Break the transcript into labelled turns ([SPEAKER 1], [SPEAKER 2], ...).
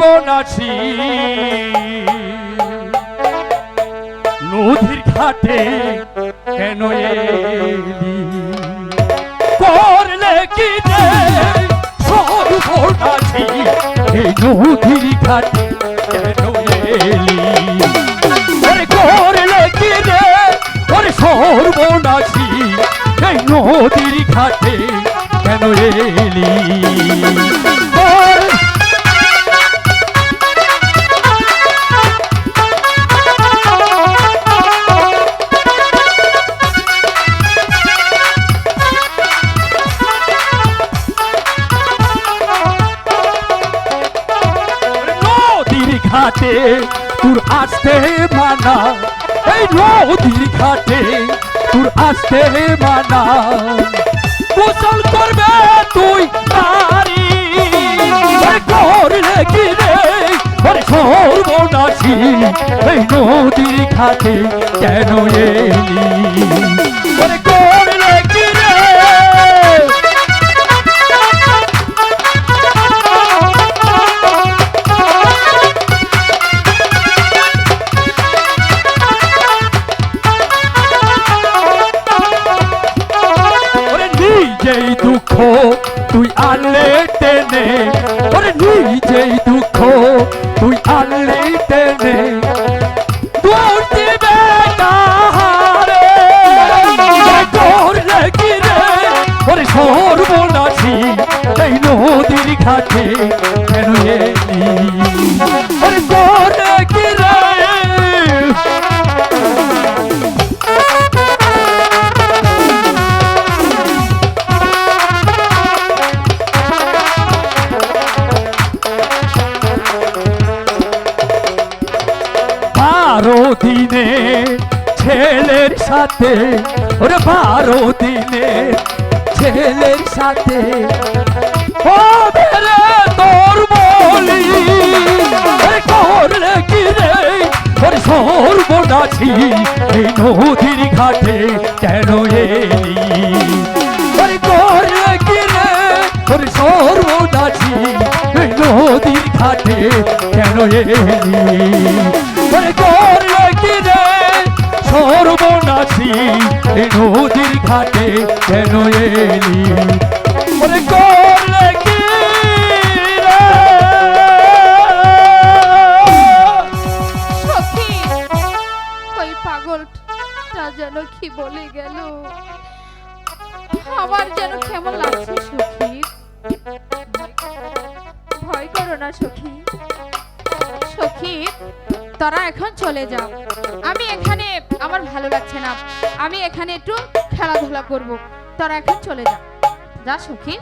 [SPEAKER 1] বনাসি নদীর ঘাটে কেন করলে কি সর্বনাশী? নদীর ঘাটে কেন এলি? করলে কি রে সর্বনাশী? নদীর ঘাটে কেন এলি? ঘাটে, তোর আসতে মানা। এই নদীর ঘাটে, তোর আসতে মানা। গোসল করবে তুই এই নদীর ঘাটে কেন এলি? নিজেই দুঃখ তুই আনলে দিবে কাহারে ওরে করলে কি রে ওরে ঘাটে। বারো দিনে ছেলের সাথে, ওরে বারো দিনে ছেলের সাথে। ও মেরে তোর বলি করলে কি রে? ওরে সর্বনাশী, এই নদীর ঘাটে কেন এলি? ওরে করলে কি রে? ওরে সর্বনাশী, এই নদীর ঘাটে কেন এলি? ঘাটে কেন এলি।
[SPEAKER 2] বলে গেল? আমার যেন কেমন ভয় না তোরা এখন চলে যাও। আমি এখানে আমার ভালো লাগছে না। আমি এখানে একটু খেলাধুলা করব। তোরা এখন চলে যা। যা সখী।